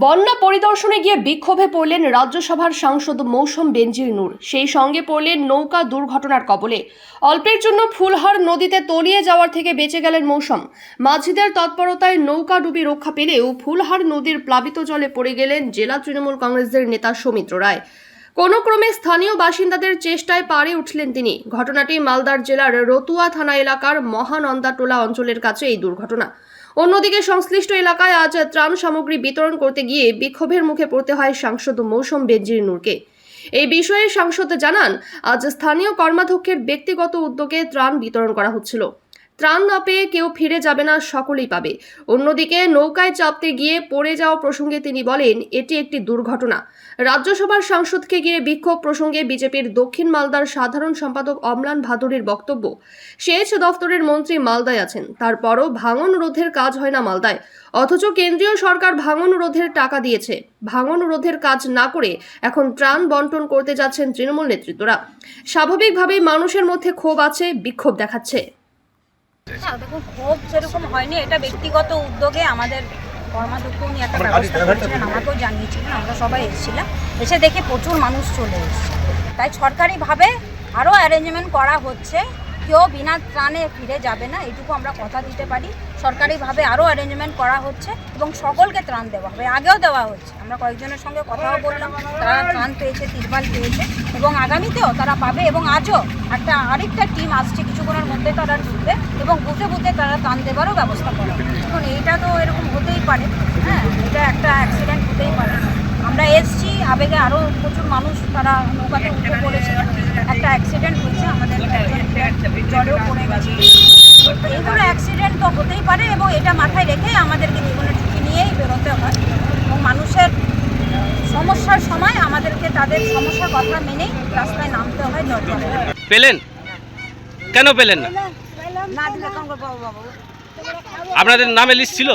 বন্যা পরিদর্শনে গিয়ে বিক্ষোভে পড়লেন রাজ্যসভার সাংসদ মৌসুম বেনজির নূর। সেই সঙ্গে পড়লেন নৌকা দুর্ঘটনার কবলে। অল্পের জন্য ফুলহার নদীতে তলিয়ে যাওয়ার থেকে বেঁচে গেলেন মৌসুম। মাঝিদের তৎপরতায় নৌকা ডুবি রক্ষা পেলেও ফুলহার নদীর প্লাবিত জলে পড়ে গেলেন জেলা তৃণমূল কংগ্রেসের নেতা সৌমিত্র রায়। কোনো ক্রমে স্থানীয় বাসিন্দাদের চেষ্টায় পারে উঠলেন তিনি। ঘটনাটি মালদার জেলার রতুয়া থানা এলাকার মহানন্দাটোলা অঞ্চলের কাছে এই দুর্ঘটনা। অন্যদিকে সংশ্লিষ্ট এলাকায় আজ ত্রাণ সামগ্রী বিতরণ করতে গিয়ে বিক্ষোভের মুখে পড়তে হয় সাংসদ মৌসুম বেনজির নূরকে। এই বিষয়ে সাংসদ জানান, আজ স্থানীয় কর্মাধ্যক্ষের ব্যক্তিগত উদ্যোগে ত্রাণ বিতরণ করা হচ্ছিল। ত্রাণ না পেয়ে কেউ ফিরে যাবে না সকলেই পাবে। অন্যদিকে নৌকায় চাপতে গিয়ে পড়ে যাওয়া প্রসঙ্গে তিনি বলেন, এটি একটি দুর্ঘটনা। রাজ্যসভার সাংসদকে গিয়ে বিক্ষোভ প্রসঙ্গে বিজেপির দক্ষিণ মালদার সাধারণ সম্পাদক অমলান ভাদুরীর বক্তব্য। সেচ দফতরের মন্ত্রী মালদায় আছেন। তারপরও ভাঙন রোধের কাজ হয় না মালদায়। অথচ কেন্দ্রীয় সরকার ভাঙন রোধের টাকা দিয়েছে। ভাঙন রোধের কাজ না করে এখন ত্রাণ বন্টন করতে যাচ্ছেন তৃণমূল নেতৃত্বরা। স্বাভাবিকভাবেই মানুষের মধ্যে ক্ষোভ আছে, বিক্ষোভ দেখাচ্ছে। না দেখুন ক্ষোভ সেরকম হয়নি এটা ব্যক্তিগত উদ্যোগে আমাদের কর্মাধ্যক্ষ উনি একটা ব্যবস্থা করেছিলেন আমাকেও জানিয়েছিলেন আমরা সবাই এসেছিলাম এসে দেখে প্রচুর মানুষ চলে এসেছে। তাই সরকারিভাবে আরও অ্যারেঞ্জমেন্ট করা হচ্ছে কেউ বিনা ত্রাণে ফিরে যাবে না এটুকু আমরা কথা দিতে পারি। সরকারিভাবে আরও অ্যারেঞ্জমেন্ট করা হচ্ছে এবং সকলকে ত্রাণ দেওয়া হবে, আগেও দেওয়া হচ্ছে। আমরা কয়েকজনের সঙ্গে কথাও বললাম, তারা ত্রাণ পেয়েছে, তিরপাল পেয়েছে এবং আগামীতেও তারা পাবে এবং আজও একটা আরেকটা টিম আসছে কিছুক্ষণের মধ্যে তারা ঢুকবে এবং বুঝে বুঝে তারা ত্রাণ দেওয়ারও ব্যবস্থা করা হবে। এখন এইটা তো এরকম হতেই পারে হ্যাঁ এটা একটা অ্যাক্সিডেন্ট হতেই পারে। আমরা এসছি আবেগে আরও প্রচুর মানুষ তারা নৌকাতে উঠে পড়েছে। একটা অ্যাক্সিডেন্ট হয়েছে আমাদের জলেও পড়ে গেছে। তো এগুলো অ্যাক্সিডেন্ট তো হতেই পারে এবং এটা মাথায় রেখে আমাদেরকে জীবনের ঝুঁকি নিয়েই বেরোতে হয়। এবং মানুষের সমস্যার সময় আমাদেরকে তাদের সমস্যার কথা মেনেই রাস্তায় নামতে হয় জল জলে। পেলেন? কেন পেলেন না? না। দিলে কেমন করে বাবু আপনাদের নামে লিস্ট ছিল?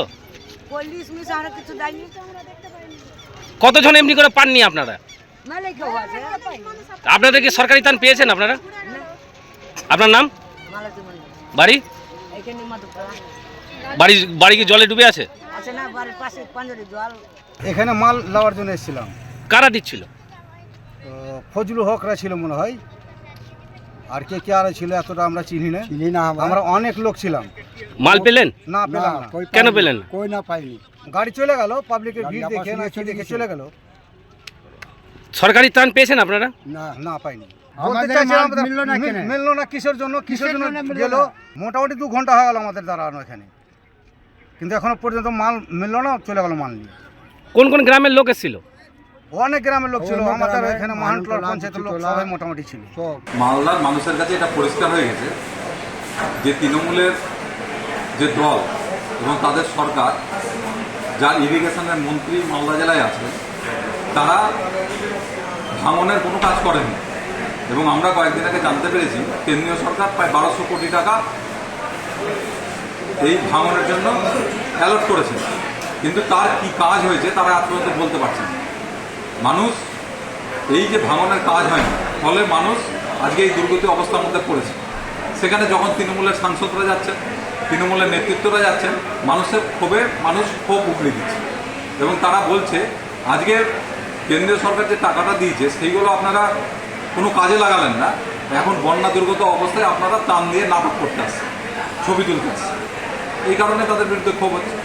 পুলিশ মিস আমরা কিছু দেয়নি। কতজন এমনি করে পাননি আপনারা? আপনাদের কি সরকারি ত্রাণ পেয়েছেন আপনারা? আপনার নাম? বাড়ি? বাড়ি বাড়ি কি জলে ডুবে আছে? আছে না বাড়ির পাশে পাঞ্জরি জল এখানে মাল নেওয়ার জন্য এসেছিলাম। কারা দিচ্ছিল? তো ফজলু হকরা ছিল মনে হয়। আর কে কে আর ছিল এতটা আমরা চিনি না। চিনি না আমরা। অনেক লোক ছিলাম। মাল পেলেন? না পেলাম কই কেন পেলেন কই না পাইনি। গাড়ি চলে গেল পাবলিকের ভিড় দেখে না কি দেখে চলে গেল। সরকারি ত্রাণ পেয়েছেন আপনারা? না না পাইনি। আমাদের মাল মিললো না মিল- মিললো না কিসের জন্য? কিসের জন্য গেল? মোটামুটি দু ঘণ্টা হয়ে গেল আমাদের দাঁড়ানো এখানে। কিন্তু এখনও পর্যন্ত মাল মিললো না চলে গেল মাল নিয়ে। কোন কোন গ্রামের লোক এসেছিল? অনেক গ্রামের লোক ছিল অন্য আমাদের এখানে মাহানটোলার মাহানটোলা, পঞ্চায়েতের লোক সবাই মোটামুটি ছিল। সব। মালদার মানুষের কাছে এটা পরিষ্কার হয়ে গেছে যে তৃণমূলের যে দল এবং তাদের সরকার যার ইরিগেশনের মন্ত্রী মালদা জেলায় আছে তারা ভাঙনের কোনো কাজ করেনি। এবং আমরা কয়েকদিন আগে জানতে পেরেছি, কেন্দ্রীয় সরকার প্রায় বারোশো কোটি টাকা এই ভাঙনের জন্য অ্যালট করেছে। কিন্তু তার কি কাজ হয়েছে, তারা পর্যন্ত বলতে পারছে না। মানুষ এই যে ভাঙনের কাজ হয়নি, ফলে মানুষ আজকে এই দুর্গতি অবস্থার মধ্যে পড়েছে। সেখানে যখন তৃণমূলের সাংসদরা যাচ্ছেন তৃণমূলের নেতৃত্বরা যাচ্ছেন, মানুষের ক্ষোভে মানুষ ক্ষোভ উগড়ে দিচ্ছে। এবং তারা বলছে, আজকে কেন্দ্রীয় সরকার যে টাকাটা দিয়েছে, সেইগুলো আপনারা কোনো কাজে লাগালেন না। এখন বন্যা দুর্গত অবস্থায় আপনারা তান দিয়ে নাটক করতে আসছেন, ছবি তুলতে আসছেন। এই কারণে তাদের বিরুদ্ধে ক্ষোভ হচ্ছে।